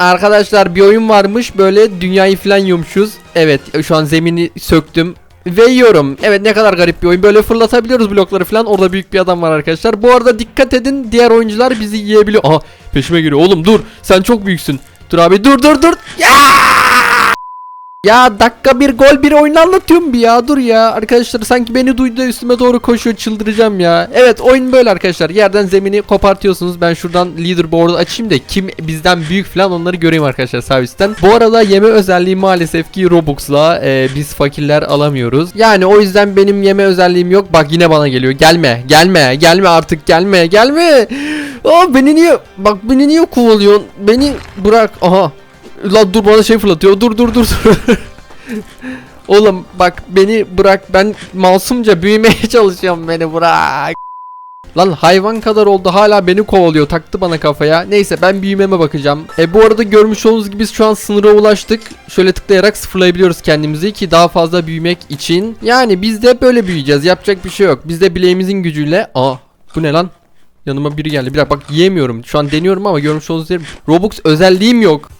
Arkadaşlar bir oyun varmış böyle dünyayı falan yiyormuşuz. Evet şu an zemini söktüm. Ve yiyorum. Evet ne kadar garip bir oyun. Böyle fırlatabiliyoruz blokları falan. Orada büyük bir adam var arkadaşlar. Bu arada dikkat edin. Diğer oyuncular bizi yiyebiliyor. Aha peşime geliyor. Oğlum dur. Sen çok büyüksün. Dur abi dur dur dur. Ya! Ya dakika bir gol bir oyunu anlatıyorum bir ya. Dur ya. Arkadaşlar sanki beni duydu da üstüme doğru koşuyor çıldıracağım ya. Evet oyun böyle arkadaşlar. Yerden zemini kopartıyorsunuz. Ben şuradan leaderboard'u açayım da kim bizden büyük falan onları göreyim arkadaşlar servisten. Bu arada yeme özelliği maalesef ki Robux'la e, biz fakirler alamıyoruz. Yani o yüzden benim yeme özelliğim yok. Bak yine bana geliyor. Gelme gelme gelme artık. Gelme gelme. Aa, beni niye bak beni niye kovalıyorsun? Beni bırak. Aha Lan dur bana şey fırlatıyor. Dur dur dur dur. Oğlum bak beni bırak. Ben masumca büyümeye çalışıyorum. Beni bırak. Lan hayvan kadar oldu. Hala beni kovalıyor. Taktı bana kafaya. Neyse ben büyümeme bakacağım. E bu arada görmüş olduğunuz gibi biz şu an sınıra ulaştık. Şöyle tıklayarak sıfırlayabiliyoruz kendimizi ki daha fazla büyümek için. Yani biz de böyle büyüyeceğiz. Yapacak bir şey yok. Biz de bileğimizin gücüyle. Aa bu ne lan? Yanıma biri geldi. Bir dakika bak yiyemiyorum. Şu an deniyorum ama görmüş olduğunuz gibi Robux özelliğim yok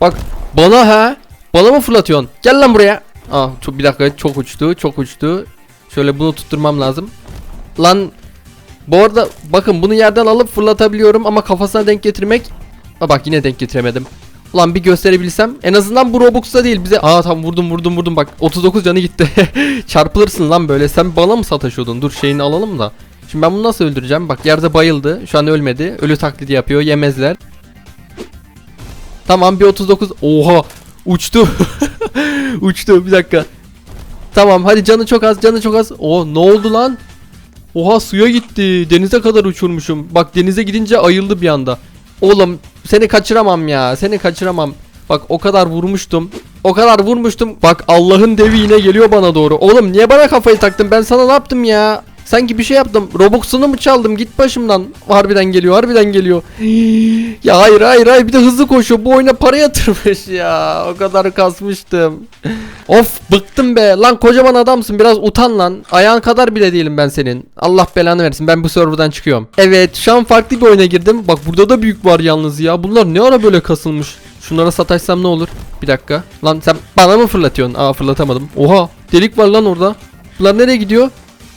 Bak bana ha? Bana mı fırlatıyorsun? Gel lan buraya. Çok, bir dakika çok uçtu çok uçtu. Şöyle bunu tutturmam lazım. Lan bu arada bakın bunu yerden alıp fırlatabiliyorum ama kafasına denk getirmek Aa, bak yine denk getiremedim. Ulan bir gösterebilsem en azından bu Robux'ta değil bize Aa tam vurdum vurdum vurdum. Bak 39 canı gitti. Çarpılırsın lan böyle. Sen bana mı sataşıyordun? Dur şeyini alalım da. Şimdi ben bunu nasıl öldüreceğim? Bak yerde bayıldı şu an ölmedi. Ölü taklidi yapıyor yemezler Tamam bir 39 oha uçtu Uçtu bir dakika Tamam hadi canı çok az canı çok az O ne oldu lan Oha suya gitti. Denize kadar uçurmuşum. Bak denize gidince ayıldı bir anda. Oğlum seni kaçıramam ya. Seni kaçıramam. Bak o kadar vurmuştum. O kadar vurmuştum. Bak Allah'ın devi yine geliyor bana doğru. Oğlum niye bana kafayı taktın? Ben sana ne yaptım ya? Sanki bir şey yaptım. Robux'unu mu çaldım? Git başımdan. Harbiden geliyor. Harbiden geliyor. ya hayır hayır hayır. Bir de hızlı koşuyor. Bu oyuna para yatırmış ya. O kadar kasmıştım. of bıktım be. Lan kocaman adamsın. Biraz utan lan. Ayağın kadar bile değilim ben senin. Allah belanı versin. Ben bu serverdan çıkıyorum. Evet şu an farklı bir oyuna girdim. Bak burada da büyük var yalnız ya. Bunlar ne ara böyle kasılmış. Şunlara sataşsam ne olur? Bir dakika. Lan sen bana mı fırlatıyorsun? Aa fırlatamadım. Oha delik var lan orada. Bunlar nereye gidiyor?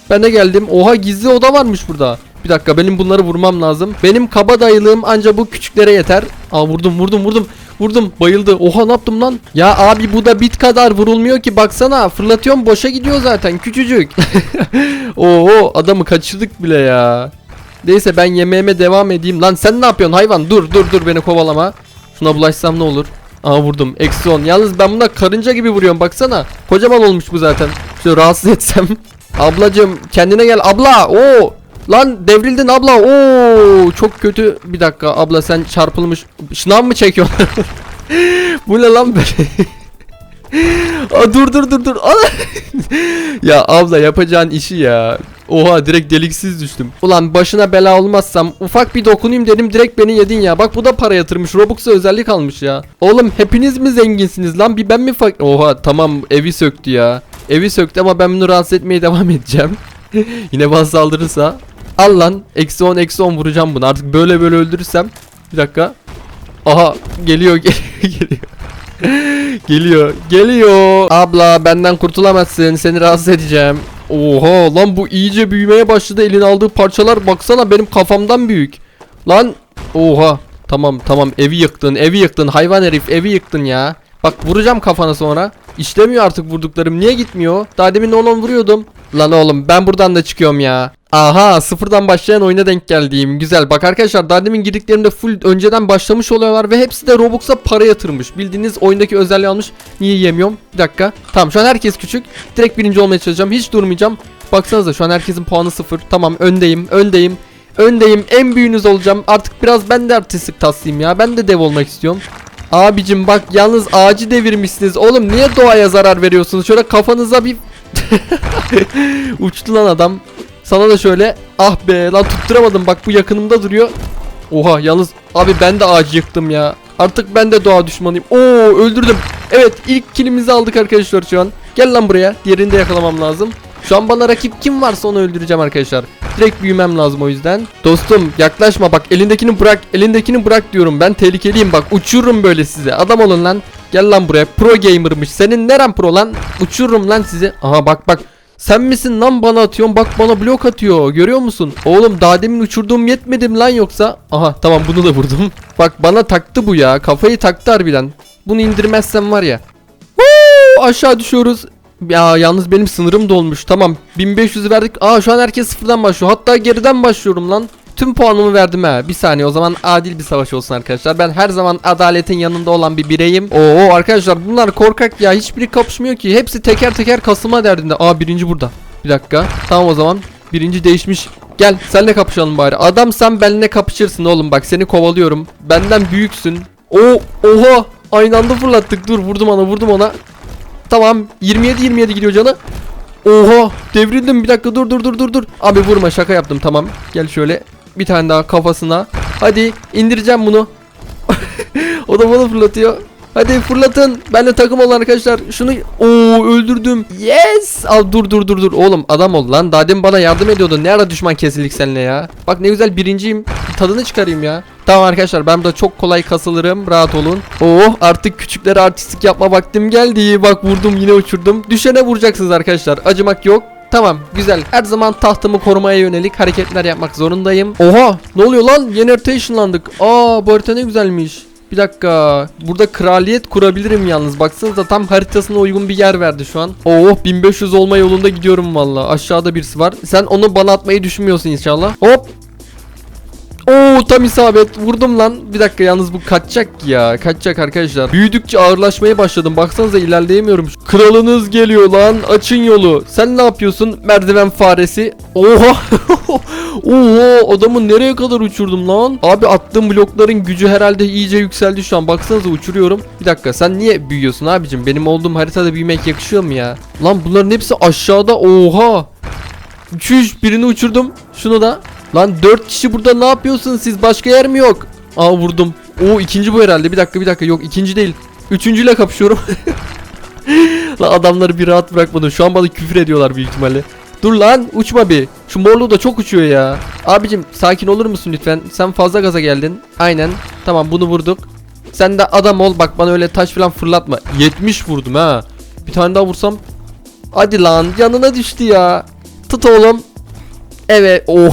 Ben de geldim. Oha gizli oda varmış burada. Bir dakika benim bunları vurmam lazım. Benim kaba dayılığım anca bu küçüklere yeter. Aa vurdum vurdum vurdum. Vurdum bayıldı. Oha ne yaptım lan? Ya abi bu da bit kadar vurulmuyor ki baksana. Fırlatıyorum boşa gidiyor zaten küçücük. Oo adamı kaçırdık bile ya. Neyse ben yemeğime devam edeyim. Lan sen ne yapıyorsun hayvan? Dur dur dur beni kovalama. Şuna bulaşsam ne olur? Aa vurdum. Eksi 10. Yalnız ben buna karınca gibi vuruyorum baksana. Kocaman olmuş bu zaten. Şöyle rahatsız etsem. Ablacım kendine gel abla. Oo. Lan devrildin abla. Oo çok kötü. Bir dakika abla sen çarpılmış. Şınav mı çekiyorsun? Bu ne lan böyle? Aa, dur dur dur dur. Ya abla yapacağın işi ya. Oha direkt deliksiz düştüm. Ulan başına bela olmazsam ufak bir dokunayım dedim direkt beni yedin ya. Bak bu da para yatırmış. Robux'a özellik almış ya. Oğlum hepiniz mi zenginsiniz lan? Bir ben mi fak... Oha tamam evi söktü ya. Evi söktü ama ben bunu rahatsız etmeye devam edeceğim. Yine bana saldırırsa. Al lan. Eksi 10 eksi 10 vuracağım bunu. Artık böyle böyle öldürürsem. Bir dakika. Aha geliyor geliyor. geliyor. Geliyor. Abla benden kurtulamazsın. Seni rahatsız edeceğim. Oha lan bu iyice büyümeye başladı. Elin aldığı parçalar baksana benim kafamdan büyük. Lan oha. Tamam tamam evi yıktın evi yıktın hayvan herif evi yıktın ya. Bak vuracağım kafana sonra. İşlemiyor artık vurduklarım. Niye gitmiyor? Daha demin 10 vuruyordum. Lan oğlum ben buradan da çıkıyorum ya. Aha sıfırdan başlayan oyuna denk geldiğim. Güzel. Bak arkadaşlar daha demin girdiklerimde full önceden başlamış oluyorlar ve hepsi de Robux'a para yatırmış. Bildiğiniz oyundaki özelliği almış. Niye yiyemiyorum? Bir dakika. Tamam şu an herkes küçük. Direkt birinci olmaya çalışacağım. Hiç durmayacağım. Baksanıza şu an herkesin puanı sıfır. Tamam öndeyim. Öndeyim. Öndeyim. En büyüğünüz olacağım. Artık biraz ben de artistik taslayayım ya. Ben de dev olmak istiyorum. Abicim bak yalnız ağacı devirmişsiniz. Oğlum niye doğaya zarar veriyorsunuz? Şöyle kafanıza bir Uçtu lan adam. Sana da şöyle ah be lan tutturamadım bak bu yakınımda duruyor. Oha yalnız abi ben de ağacı yıktım ya. Artık ben de doğa düşmanıyım. Oo öldürdüm. Evet ilk kilimizi aldık arkadaşlar şu an. Gel lan buraya. Diğerini de yakalamam lazım. Şu an bana rakip kim varsa onu öldüreceğim arkadaşlar. Direkt büyümem lazım o yüzden. Dostum yaklaşma bak elindekini bırak. Elindekini bırak diyorum. Ben tehlikeliyim bak. Uçururum böyle size. Adam olun lan. Gel lan buraya. Pro gamer'mış. Senin neren pro lan? Uçururum lan sizi. Aha bak bak. Sen misin lan bana atıyorsun? Bak bana blok atıyor. Görüyor musun? Oğlum daha demin uçurduğum yetmedi mi lan yoksa? Aha tamam bunu da vurdum. Bak bana taktı bu ya. Kafayı taktı harbiden. Bunu indirmezsem var ya. Aşağı düşüyoruz. Ya yalnız benim sınırım dolmuş. Tamam 1500'ü verdik. Aa şu an herkes sıfırdan başlıyor. Hatta geriden başlıyorum lan. Tüm puanımı verdim ha. Bir saniye o zaman adil bir savaş olsun arkadaşlar. Ben her zaman adaletin yanında olan bir bireyim. Oo arkadaşlar bunlar korkak ya. Hiçbiri kapışmıyor ki. Hepsi teker teker kasılma derdinde. Aa birinci burada. Bir dakika. Tamam o zaman. Birinci değişmiş. Gel senle kapışalım bari. Adamsan benimle kapışırsın oğlum bak seni kovalıyorum. Benden büyüksün. O oha aynı anda fırlattık. Dur vurdum ona vurdum ona. Tamam 27 27 gidiyor canı. Oha devrildim bir dakika dur dur dur dur dur. Abi vurma şaka yaptım tamam. Gel şöyle bir tane daha kafasına. Hadi indireceğim bunu. o da bana fırlatıyor. Hadi fırlatın. Benle takım olun arkadaşlar. Şunu Oo öldürdüm. Yes. Al dur dur dur dur. Oğlum adam ol lan. Daha demin bana yardım ediyordu. Ne ara düşman kesildik seninle ya. Bak ne güzel birinciyim. Bir tadını çıkarayım ya. Tamam arkadaşlar ben burada çok kolay kasılırım. Rahat olun. Oh artık küçüklere artistik yapma vaktim geldi. Bak vurdum yine uçurdum. Düşene vuracaksınız arkadaşlar. Acımak yok. Tamam güzel. Her zaman tahtımı korumaya yönelik hareketler yapmak zorundayım. Oha ne oluyor lan? Yeni haritaya ışınlandık. Aa bu harita ne güzelmiş. Bir dakika. Burada kraliyet kurabilirim yalnız. Baksanıza tam haritasına uygun bir yer verdi şu an. Oh 1500 olma yolunda gidiyorum valla. Aşağıda birisi var. Sen onu bana atmayı düşünmüyorsun inşallah. Hop. Oo tam isabet. Vurdum lan. Bir dakika yalnız bu kaçacak ya. Kaçacak arkadaşlar. Büyüdükçe ağırlaşmaya başladım. Baksanıza ilerleyemiyorum. Kralınız geliyor lan. Açın yolu. Sen ne yapıyorsun? Merdiven faresi. Oha. Oha adamı nereye kadar uçurdum lan? Abi attığım blokların gücü herhalde iyice yükseldi şu an. Baksanıza uçuruyorum. Bir dakika sen niye büyüyorsun abicim? Benim olduğum haritada büyümek yakışıyor mu ya? Lan bunların hepsi aşağıda. Oha. Çüş birini uçurdum. Şunu da. Lan 4 kişi burada ne yapıyorsunuz siz? Başka yer mi yok? Aa vurdum. Oo ikinci bu herhalde. Bir dakika bir dakika. Yok ikinci değil. Üçüncüyle kapışıyorum. lan adamları bir rahat bırakmadım. Şu an bana küfür ediyorlar büyük ihtimalle. Dur lan uçma bir. Şu morlu da çok uçuyor ya. Abicim sakin olur musun lütfen? Sen fazla gaza geldin. Aynen. Tamam bunu vurduk. Sen de adam ol bak bana öyle taş falan fırlatma. 70 vurdum ha. Bir tane daha vursam. Hadi lan yanına düştü ya. Tut oğlum. Evet. Oo.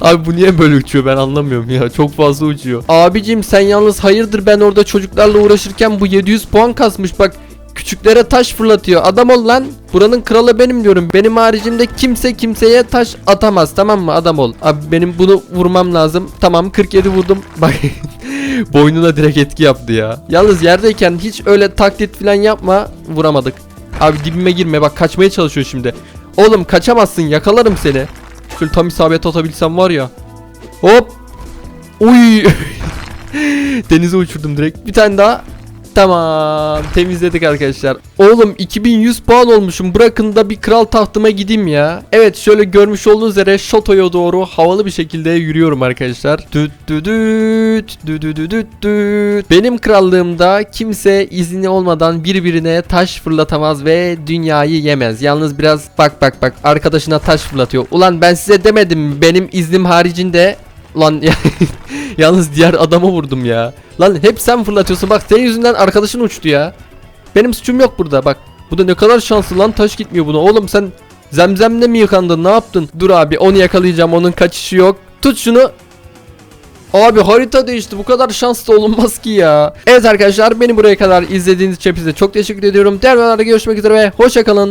Abi bu niye böyle uçuyor ben anlamıyorum ya. Çok fazla uçuyor. Abicim sen yalnız hayırdır ben orada çocuklarla uğraşırken bu 700 puan kasmış bak. Küçüklere taş fırlatıyor. Adam ol lan. Buranın kralı benim diyorum. Benim haricimde kimse kimseye taş atamaz. Tamam mı? Adam ol. Abi benim bunu vurmam lazım. Tamam 47 vurdum. Bak boynuna direkt etki yaptı ya. Yalnız yerdeyken hiç öyle taklit falan yapma. Vuramadık. Abi dibime girme bak kaçmaya çalışıyor şimdi. Oğlum kaçamazsın yakalarım seni. Şöyle tam isabet atabilsem var ya. Hop. Uy. Denize uçurdum direkt. Bir tane daha. Tamam temizledik arkadaşlar. Oğlum 2100 puan olmuşum. Bırakın da bir kral tahtıma gideyim ya. Evet şöyle görmüş olduğunuz üzere Şato'ya doğru havalı bir şekilde yürüyorum arkadaşlar. Düt düt düt düt düt düt düt. Benim krallığımda kimse izni olmadan birbirine taş fırlatamaz ve dünyayı yemez. Yalnız biraz bak bak bak arkadaşına taş fırlatıyor. Ulan ben size demedim benim iznim haricinde Lan ya, yalnız diğer adama vurdum ya. Lan hep sen fırlatıyorsun. Bak senin yüzünden arkadaşın uçtu ya. Benim suçum yok burada bak. Bu da ne kadar şanslı lan taş gitmiyor buna. Oğlum sen zemzemle mi yıkandın ne yaptın? Dur abi onu yakalayacağım onun kaçışı yok. Tut şunu. Abi harita değişti bu kadar şanslı olunmaz ki ya. Evet arkadaşlar beni buraya kadar izlediğiniz için çok teşekkür ediyorum. Diğer videolarda görüşmek üzere ve hoşçakalın.